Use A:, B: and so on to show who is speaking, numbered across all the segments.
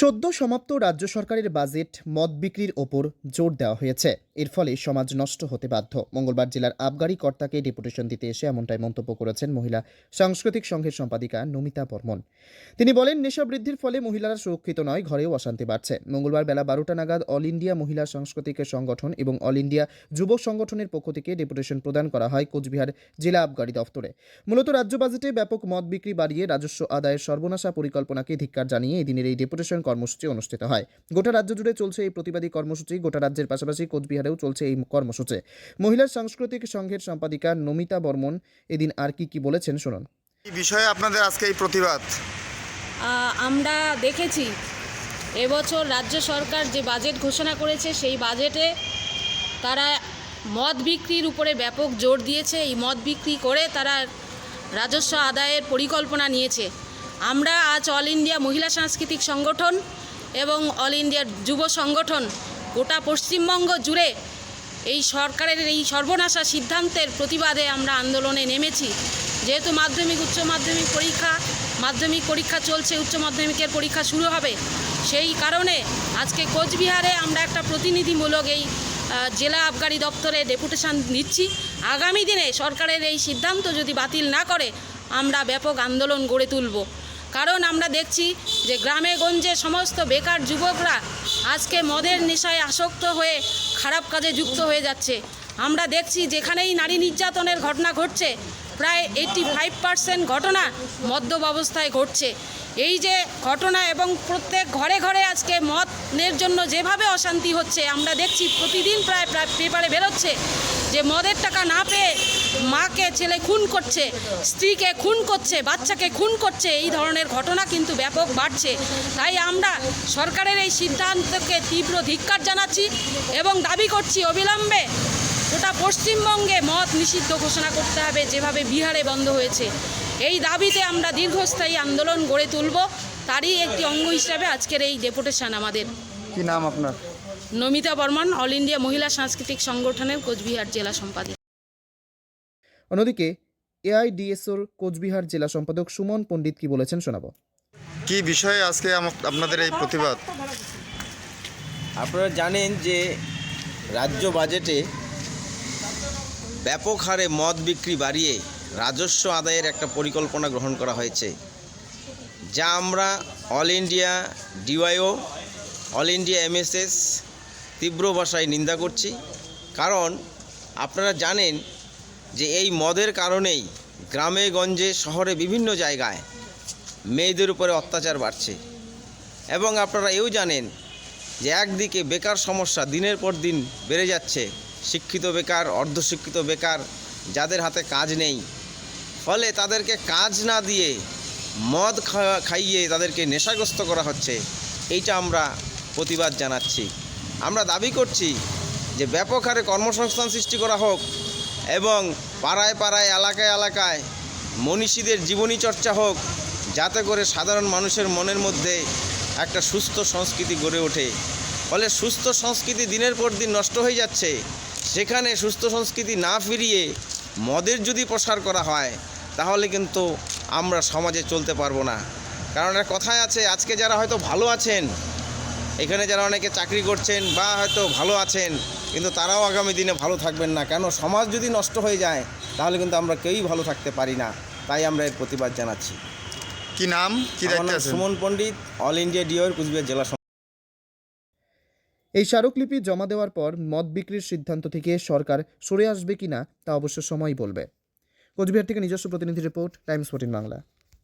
A: সদ্য সমাপ্ত রাজ্য সরকারের বাজেট মদ বিক্রির ওপর জোর দেওয়া হয়েছে। এর ফলে সমাজ নষ্ট হতে বাধ্য। মঙ্গলবার জেলার আবগারি কর্তাকে ডেপুটেশন দিতে এসে এমনটাই মন্তব্য করেছেন মহিলা সাংস্কৃতিক সংঘের সম্পাদিকা নমিতা বর্মন। তিনি বলেন, নেশা বৃদ্ধির ফলে মহিলারা সুরক্ষিত নয়, ঘরেও অশান্তি বাড়ছে। মঙ্গলবার বেলা বারোটা নাগাদ অল ইন্ডিয়া মহিলা সাংস্কৃতিক সংগঠন এবং অল ইন্ডিয়া যুব সংগঠনের পক্ষ থেকে ডেপুটেশন প্রদান করা হয় কোচবিহার জেলা আবগারি দফতরে মূলত রাজ্য বাজেটে ব্যাপক মদ বিক্রি বাড়িয়ে রাজস্ব আদায়ের সর্বনাশা পরিকল্পনাকে ধিক্কার জানিয়ে এই দিনের এই ডেপুটেশন কর্মসূচি অনুষ্ঠিত হয়। গোটা রাজ্য জুড়ে চলছে এই প্রতিবাদী কর্মসূচি। গোটা রাজ্যের পাশাপাশি কোচবিহারেও চলছে এই কর্মসূচি। মহিলা সাংস্কৃতিক সংঘের সম্পাদিকা নমিতা বর্মন এদিন আর কি কি বলেছেন শুনুন।
B: এই বিষয়ে আপনাদের আজকে এই প্রতিবাদ?
C: আমরা দেখেছি এবছর রাজ্য সরকার যে বাজেট ঘোষণা করেছে সেই বাজেটে তারা মদ বিক্রির উপরে ব্যাপক জোর দিয়েছে। এই মদ বিক্রি করে তারা রাজস্ব আদায়ের পরিকল্পনা নিয়েছে। আমরা আজ অল ইন্ডিয়া মহিলা সাংস্কৃতিক সংগঠন এবং অল ইন্ডিয়া যুব সংগঠন গোটা পশ্চিমবঙ্গ জুড়ে এই সরকারের এই সর্বনাশা সিদ্ধান্তের প্রতিবাদে আমরা আন্দোলনে নেমেছি। যেহেতু মাধ্যমিক, উচ্চ মাধ্যমিক পরীক্ষা মাধ্যমিক পরীক্ষা চলছে, উচ্চ মাধ্যমিকের পরীক্ষা শুরু হবে। সেই কারণে আজকে কোচবিহারে আমরা একটা প্রতিনিধিমূলক এই জেলা আবগারি দপ্তরে ডেপুটেশন নিচ্ছি। আগামী দিনে সরকারের এই সিদ্ধান্ত যদি বাতিল না করে, আমরা ব্যাপক আন্দোলন গড়ে তুলব। কারণ আমরা দেখছি যে গ্রামে গঞ্জে সমস্ত বেকার যুবকরা আজকে মদের নেশায় আসক্ত হয়ে খারাপ কাজে যুক্ত হয়ে যাচ্ছে। আমরা দেখছি যেখানেই নারী নির্যাতনের ঘটনা ঘটছে, প্রায় এইটি ফাইভ পার্সেন্ট ঘটনা মদ্যপ অবস্থায় ঘটছে। এই যে ঘটনা এবং প্রত্যেক ঘরে ঘরে আজকে মদের জন্য যেভাবে অশান্তি হচ্ছে, আমরা দেখছি প্রতিদিন প্রায় প্রায় পেপারে বেরোচ্ছে। যে মদের টাকা না পেয়ে মাকে ছেলে খুন করছে, স্ত্রীকে খুন করছে, বাচ্চাকে খুন করছে, এই ধরনের ঘটনা কিন্তু ব্যাপক বাড়ছে। তাই আমরা সরকারের এই সিদ্ধান্তকে তীব্র ধিক্কার জানাচ্ছি এবং দাবি করছি অবিলম্বে গোটা পশ্চিমবঙ্গে মদ নিষিদ্ধ ঘোষণা করতে হবে, যেভাবে বিহারে বন্ধ হয়েছে। এই দাবিতে আমরা দীর্ঘস্থায়ী আন্দোলন গড়ে তুলব। তারই একটি অঙ্গ হিসাবে আজকের এই ডেপুটেশন আমাদের।
B: কি নাম আপনার?
C: নমিতা বর্মন অল ইন্ডিয়া মহিলা সাংস্কৃতিক সংগঠনের কোচবিহার জেলা সম্পাদক।
A: অন্যদিকে এআইডিএসওর কোচবিহার জেলা সম্পাদক সুমন পণ্ডিত কি বলেছেন শোনাবো।
B: কি বিষয়ে আজকে আম- আপনাদের এই প্রতিবাদ?
D: আপনারা জানেন যে রাজ্য বাজেটে ব্যাপক হারে মদ বিক্রি বাড়িয়ে রাজস্ব আদায়ের একটা পরিকল্পনা গ্রহণ করা হয়েছে। যা আমরা all India DYO all India MSS তীব্র ভাষায় নিন্দা করছি। কারণ আপনারা জানেন যে এই মদের কারণেই গ্রামে, গঞ্জে, শহরে বিভিন্ন জায়গায় মেয়েদের উপরে অত্যাচার বাড়ছে। এবং আপনারা এও জানেন যে একদিকে বেকার সমস্যা দিনের পর দিন বেড়ে যাচ্ছে, শিক্ষিত বেকার, অর্ধশিক্ষিত বেকার, যাদের হাতে কাজ নেই। ফলে তাদেরকে কাজ না দিয়ে মদ খাইয়ে তাদেরকে নেশাগ্রস্ত করা হচ্ছে, এইটা আমরা প্রতিবাদ জানাচ্ছি। আমরা দাবি করছি যে ব্যাপক হারে কর্মসংস্থান সৃষ্টি করা হোক এবং পাড়ায় পাড়ায়, এলাকায় এলাকায় মনীষীদের জীবনী চর্চা হোক, যাতে করে সাধারণ মানুষের মনের মধ্যে একটা সুস্থ সংস্কৃতি গড়ে ওঠে। ফলে সুস্থ সংস্কৃতি দিনের পর দিন নষ্ট হয়ে যাচ্ছে। সেখানে সুস্থ সংস্কৃতি না ফিরিয়ে মদের যদি প্রসার করা হয়, তাহলে কিন্তু আমরা সমাজে চলতে পারব না। কারণ একটা কথায় আছে, আজকে যারা হয়তো ভালো আছেন এখানে যারা অনেকে চাকরি করছেন বা হয়তো ভালো আছেন কিন্তু তারাও আগামী দিনে ভালো থাকবেন না। কেন? সমাজ যদি নষ্ট হয়ে যায় তাহলে কিন্তু আমরা কেউই ভালো থাকতে পারি না। তাই আমরা এর প্রতিবাদ জানাচ্ছি।
B: কি নাম? কি
D: সুমন পণ্ডিত অল ইন্ডিয়া ডিওর কুচবিহার জেলা
A: এই স্মারকলিপি জমা দেওয়ার পর মদ বিক্রির সিদ্ধান্ত থেকে সরকার সরে আসবে কিনা তা অবশ্য সময় বলবে। কোচবিহার থেকে নিজস্ব প্রতিনিধি report Times fourteen Bangla.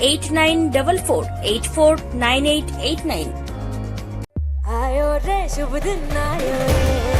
E: 8944 849889
F: आयो रे शुभ दिन आयो रे